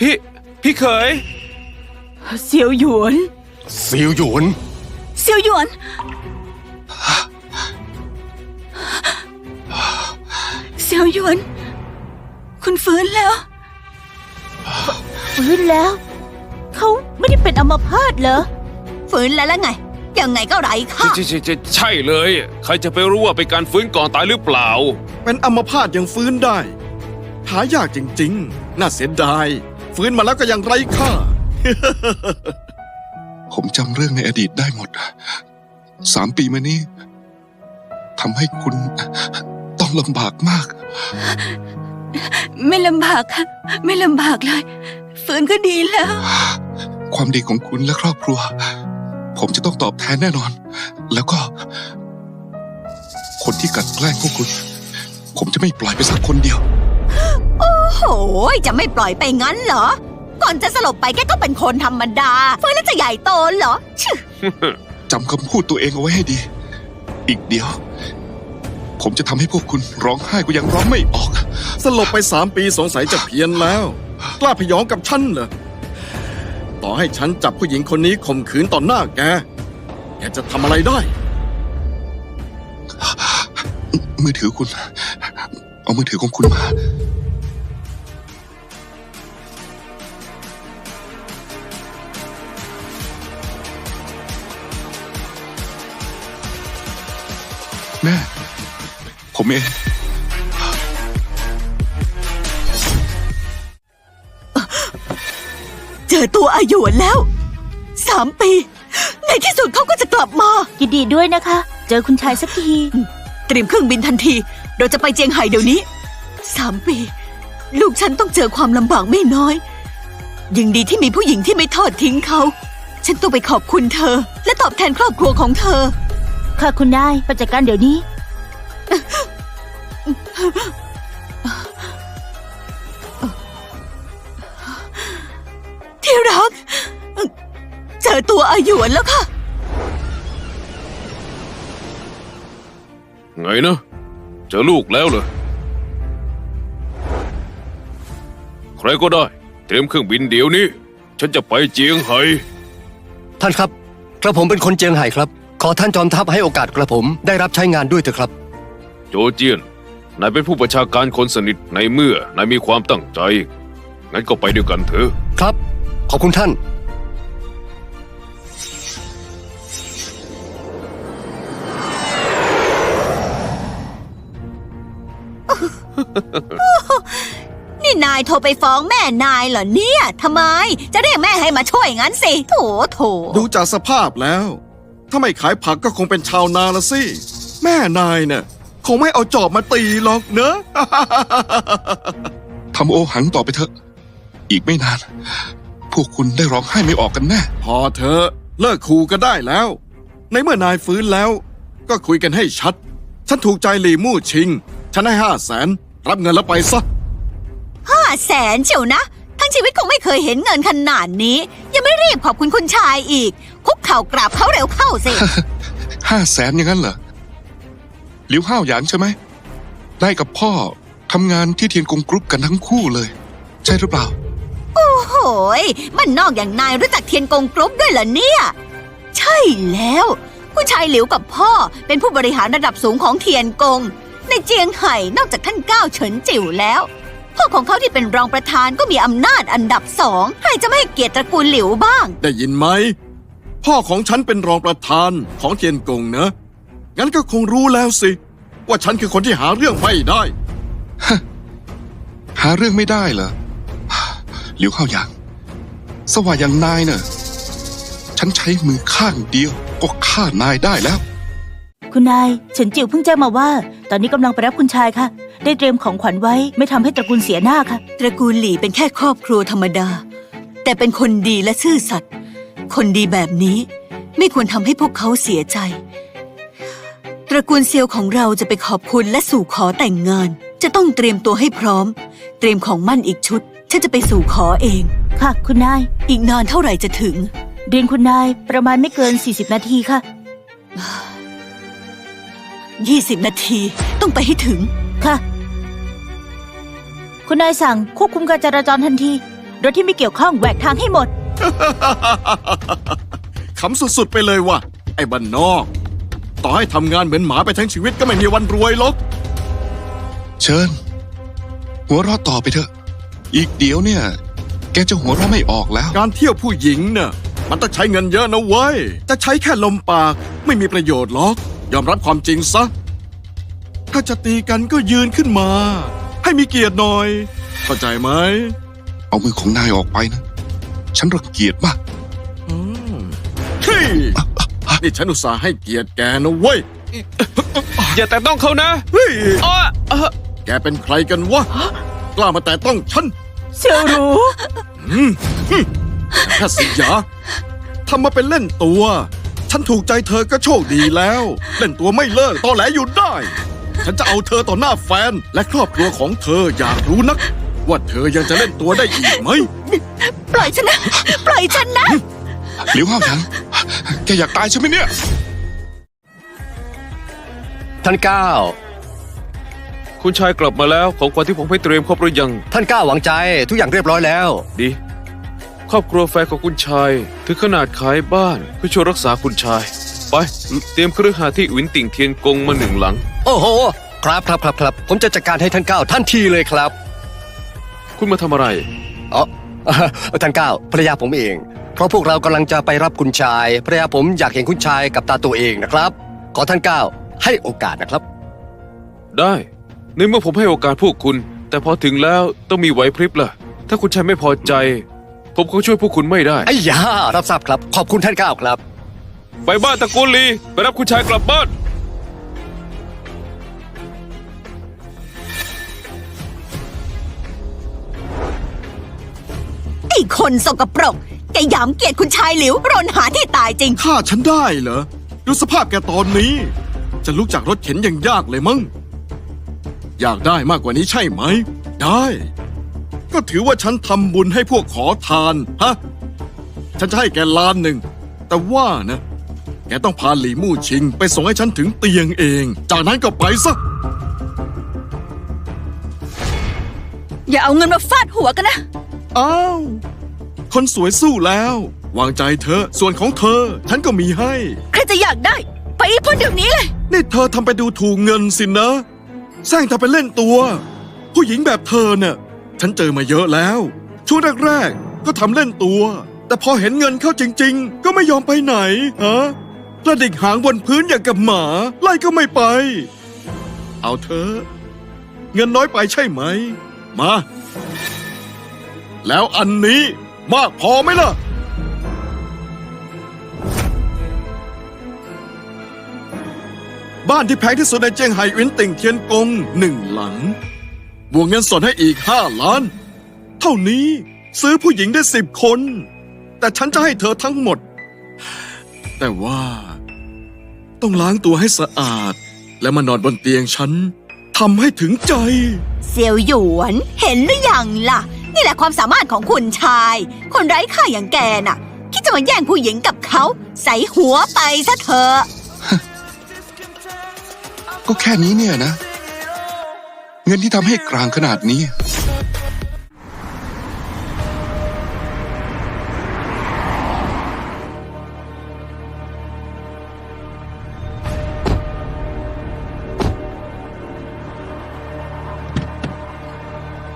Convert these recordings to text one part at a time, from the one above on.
พี่ พี่เขย เซียวหยวน เซียวหยวน เซียวหยวน เซียวหยวน คุณฟื้นแล้ว ฟื้นแล้ว เขาไม่ได้เป็นอัมพาตเหรอ ฟื้นแล้วแล้วไง ยังไงก็ไร้ค่าใช่ใช่ใช่ใช่เลย ใครจะไปรู้ว่าเป็นการฟื้นก่อนตายหรือเปล่า เป็นอัมพาตยังฟื้นได้หายากจริงๆ น่าเสียดาย ฟื้นมาแล้วก็ยังไร้ค่า ผมจำเรื่องในอดีตได้หมด สามปีมานี้ทำให้คุณต้องลำบากมาก ไม่ลำบากค่ะ ไม่ลำบากเลย ฟื้นก็ดีแล้ว ความดีของคุณและครอบครัว ผมจะต้องตอบแทนแน่นอน แล้วก็ คนที่กลันแกล้งพวกคุณ ผมจะไม่ปล่อยไปสักคนเดียว โอ้โห จะไม่ปล่อยไปงั้นเหรอ ก่อนจะสลบไปแกก็เป็นคนธรรมดาฟื้นแล้วจะใหญ่โตเหรอชึจำคำพูดตัวเองเอาไว้ให้ดี อีกเดียว ผมจะทำให้พวกคุณร้องไห้ก็ยังร้องไม่ออก สลบไปสามปีสงสัยจะเพี้ยนแล้ว กล้าพยองกับฉันเหรอ ต่อให้ฉันจับผู้หญิงคนนี้ข่มขืนต่อหน้าแก แกจะทำอะไรได้ มือถือคุณ เอามือถือของคุณมา แม่ ผมเองเจอตัวอาหยวนแล้วสามปี ในที่สุดเขาก็จะกลับมา ยินดีด้วยนะคะ เจอคุณชายสักที เตรียมเครื่องบินทันที เราจะไปเจียงไฮ้เดี๋ยวนี้สามปี ลูกฉันต้องเจอความลำบากไม่น้อยยังดีที่มีผู้หญิงที่ไม่ทอดทิ้งเขา ฉันต้องไปขอบคุณเธอ และตอบแทนครอบครัวของเธอ ค่ะคุณนายไปจัดการเดี๋ยวนี้ ที่รัก เจอตัวอาหยวนแล้วค่ะ ไงนะเจอลูกแล้วเหรอใครก็ได้ เตรียมเครื่องบินเดี๋ยวนี้ ฉันจะไปเจียงไฮ้ท่านครับ กระผมเป็นคนเจียงไฮ้ครับ ขอท่านจอมทัพให้โอกาสกระผมได้รับใช้งานด้วยเถอะครับ โจเจียน นายเป็นผู้ประชาการคนสนิทในเมื่อนายมีความตั้งใจ งั้นก็ไปด้วยกันเถอะ ครับ ขอบคุณท่าน นี่นายโทรไปฟ้องแม่นายเหรอเนี่ยทำไม จะเรียกแม่ให้มาช่วยงั้นสิ โถโถ ดูจากสภาพแล้ว ถ้าไม่ขายผักก็คงเป็นชาวนาละสิ แม่นายเนี่ยคงไม่เอาจอบมาตีหรอกเนอะ ทำโอหังต่อไปเถอะ อีกไม่นาน พวกคุณได้ร้องไห้ไม่ออกกันแน่ พอเธอะเลิกคูกันได้แล้ว ในเมื่อนายฟื้นแล้ว ก็คุยกันให้ชัด ฉันถูกใจหลีมู่ชิง ฉันให้ห้าแสนรับเงินแล้วไปซะ ห้าแสนเชียวนะ ทั้งชีวิตคงไม่เคยเห็นเงินขนาดนี้ยังไม่ รีบขอบคุณคุณชายอีก คุกเข่ากราบเขาเร็วเข้าสิ ห้าแสนอย่างนั้นเหรอหลิวห้าวหยางใช่ไหม ได้กับพ่อทำงานที่เทียนกงกรุ๊ปกันทั้งคู่เลย ใช่หรือเปล่า โอ้โหยมันนอกอย่างนายรู้จักเทียนกงกรุ๊ปด้วยเหรอเนี่ย ใช่แล้ว ผู้ชายหลิวกับพ่อเป็นผู้บริหารระดับสูงของเทียนกง ในเจียงไห่นอกจากท่านก้าวเฉินจิ๋วแล้ว พ่อของเขาที่เป็นรองประธานก็มีอำนาจอันดับสองใครจะไม่ให้เกียรติตระกูลหลิวบ้าง ได้ยินไหม พ่อของฉันเป็นรองประธานของเทียนกงเนอะงั้นก็คงรู้แล้วสิ ว่าฉันคือคนที่หาเรื่องไม่ได้ หาเรื่องไม่ได้เหรอหลิวห้าวหยาง สว่าอย่างนายเนอะฉันใช้มือข้างเดียวก็ฆ่านายได้แล้ว คุณนายเฉินจิ๋วเพิ่งแจ้งมาว่า ตอนนี้กำลังไปรับคุณชายค่ะ ได้เตรียมของขวัญไว้ไม่ทำให้ตระกูลเสียหน้าค่ะ ตระกูลหลี่เป็นแค่ครอบครัวธรรมดา แต่เป็นคนดีและซื่อสัตย์คนดีแบบนี้ไม่ควรทำให้พวกเขาเสียใจ ตระกูลเซียวของเราจะไปขอบคุณและสู่ขอแต่งงาน จะต้องเตรียมตัวให้พร้อม เตรียมของมั่นอีกชุดฉันจะไปสู่ขอเอง ค่ะ คุณนาย อีกนานเท่าไหร่จะถึง เรียนคุณนายประมาณไม่เกิน 40 นาทีค่ะ 20 นาทีต้องไปให้ถึง ค่ะ คุณนายสั่งควบคุมการจราจรทันที รถที่ไม่เกี่ยวข้องแหวกทางให้หมด ขำสุดๆไปเลยว่ะ ไอ้บ้านนอก ต่อให้ทำงานเหมือนหมาไปทั้งชีวิตก็ไม่มีวันรวยหรอกเชิญ หัวเราะต่อไปเถอะ อีกเดี๋ยวเนี่ย แกจะหัวเราะไม่ออกแล้ว การเที่ยวผู้หญิงน่ะมันต้องใช้เงินเยอะนะเว้ยจะใช้แค่ลมปากไม่มีประโยชน์หรอก ยอมรับความจริงซะ ถ้าจะตีกันก็ยืนขึ้นมา ให้มีเกียรติหน่อย เข้าใจไหมเอามือของนายออกไปนะ ฉันรังเกียจมากอืมเฮ้ยนี่ฉันอุตส่าห์ให้เกียรติแกนะเว้ยอย่าแต่ต้องเขานะเฮ้ยอ้อเอ่อแกเป็นใครกันวะกล้ามาแต่ต้องฉันเสี่ยวหรูอืมอืมแค่สิยาทำมาเป็นเล่นตัว ฉันถูกใจเธอก็โชคดีแล้ว เล่นตัวไม่เลิกตอแหลอยู่ได้ ฉันจะเอาเธอต่อหน้าแฟน และครอบครัวของเธออยากรู้นัก ว่าเธอยังจะเล่นตัวได้อีกไหม ปล่อยฉันนะ ปล่อยฉันนะ หลิวห้าวหยางแกอยากตายใช่ไหมเนี่ย ท่านก้าวคุณชายกลับมาแล้วของขวัญที่ผมให้เตรียมครบหรือยัง ท่านก้าวหวังใจ ทุกอย่างเรียบร้อยแล้ว ดี ครอบครัวแฟนของคุณชาย ถึงขนาดขายบ้านเพื่อช่วยรักษาคุณชาย ไปเตรียมเครือหาสน์ที่อินติ่งเทียนกงมาหนึ่งหลัง โอ้โห ครับครับครับครับผมจะจัดการให้ท่านก้าวทันทีเลยครับคุณมาทำอะไร อ๋อท่านก้าวภรรยาผมเอง เพราะพวกเรากำลังจะไปรับคุณชายภรรยาผมอยากเห็นคุณชายกับตาตัวเองนะครับ ขอท่านก้าวให้โอกาสนะครับ ได้ในเมื่อผมให้โอกาสพวกคุณ แต่พอถึงแล้วต้องมีไหวพริบล่ะ ถ้าคุณชายไม่พอใจ ผมคงช่วยพวกคุณไม่ได้ไอ้ยารับทราบครับ ขอบคุณท่านก้าวครับ ไปบ้านตระกูลลีไปรับคุณชายกลับบ้าน ไอ้คนสกปรก แกหยามเกียรติคุณชายหลิวรนหาที่ตายจริง ฆ่าฉันได้เหรอ ดูสภาพแกตอนนี้ จะลุกจากรถเข็นยังยากเลยมั้ง อยากได้มากกว่านี้ใช่ไหม ได้ ก็ถือว่าฉันทำบุญให้พวกขอทาน ฮะ ฉันจะให้แกล้านหนึ่ง แต่ว่านะ แกต้องพาหลีมู่ชิง ไปส่งให้ฉันถึงเตียงเอง จากนั้นก็ไปซะ อย่าเอาเงินมาฟาดหัวกันนะ อ้าว คนสวยสู้แล้ว วางใจเธอะส่วนของเธอ ฉันก็มีให้ ใครจะอยากได้ ไปให้พ้นเดี๋ยวนี้เลย นี่เธอทำไปดูถูกเงินสินะแซงทำไปเล่นตัว ผู้หญิงแบบเธอเน่ะ ฉันเจอมาเยอะแล้ว ช่วงแรกๆก็ทำเล่นตัว แต่พอเห็นเงินเข้าจริง ๆ ก็ไม่ยอมไปไหนฮะ กระดิกหางบนพื้นอย่างกับหมา ไล่ก็ไม่ไป เอาเธอะเงินน้อยไปใช่ไหม มา แล้วอันนี้มากพอไหมล่ะ บ้านที่แพงที่สุดในเจียงไฮ้วินติ่งเทียนกงหนึ่งหลัง บวกเงินสดให้อีกห้าล้าน เท่านี้ซื้อผู้หญิงได้สิบคน แต่ฉันจะให้เธอทั้งหมด แต่ว่า ต้องล้างตัวให้สะอาด และมานอนบนเตียงฉันทำให้ถึงใจ เซียวหยวนเห็นหรือยังล่ะ นี่แหละความสามารถของคุณชาย คนไร้ค่าอย่างแกน่ะ คิดจะมาแย่งผู้หญิงกับเขา ใส่หัวไปซะเถอะก็แค่นี้เนี่ยนะ เงินที่ทำให้กลางขนาดนี้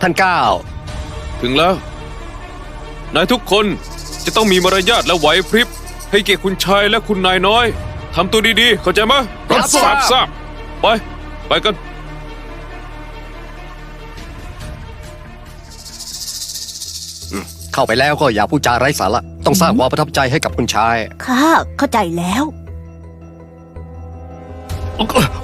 ท่านก้าวถึงแล้วนายทุกคนจะต้องมีมารยาทและไหวพริบ ให้เกียรติคุณชายและคุณนายน้อยทำตัวดีๆ เข้าใจไหมรับทราบทราบไป ไปกัน เข้าไปแล้วก็อย่าพูดจาไร้สาระต้องสร้างความประทับใจให้กับคุณชายค่ะเข้าใจแล้ว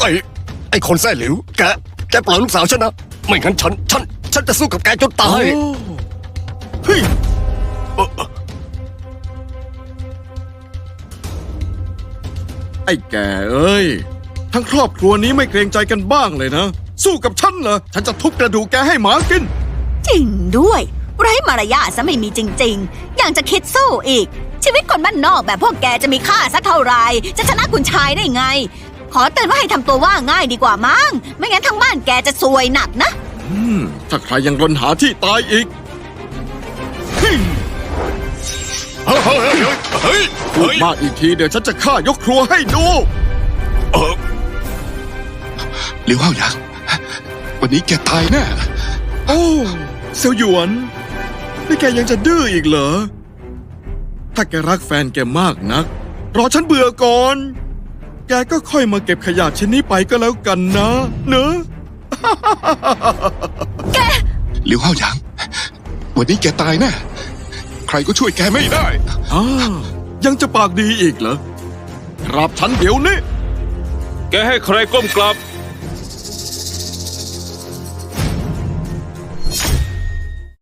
ไอ้ไอ้คนแซ่หลิวแกแกปล่อยลูกสาวฉันนะ ไม่งั้นฉันฉัน ฉันจะสู้กับแกจนตายโอ้เฮ้ยไอ้แกเอ้ย ทั้งครอบครัวนี้ไม่เกรงใจกันบ้างเลยนะ สู้กับฉันเหรอ ฉันจะทุบกระดูกแกให้หมากิน จริงด้วย ไร้มารยาทซะไม่มีจริงๆยังจะคิดสู้อีก ชีวิตคนบ้านนอกแบบพวกแกจะมีค่าสักเท่าไหร่จะชนะคุณชายได้ไง ขอเตือนว่าให้ทำตัวว่าง่ายดีกว่ามั้งไม่งั้นทั้งบ้านแกจะซวยหนักนะ อืมถ้าใครยังรนหาที่ตายอีกฮึ่มเฮ้ยเฮ้ยเฮ้ยพูดมากอีกทีเดี๋ยวฉันจะฆ่ายกครัวให้ดู เออหลิวห้าวหยางวันนี้แกตายแน่โอ้เซียวหยวนนี่แกยังจะดื้ออีกเหรอ ถ้าแกรักแฟนแกมากนัก รอฉันเบื่อก่อน แกก็ค่อยมาเก็บขยะชิ้นนี้ไปก็แล้วกันนะ เนอะ หลิวห้าวหยาง วันนี้แกตายแน่ใครก็ช่วยแกไม่ได้ อ้ายังจะปากดีอีกเหรอครับฉันเดี๋ยวนี้ แกให้ใครก้มกราบ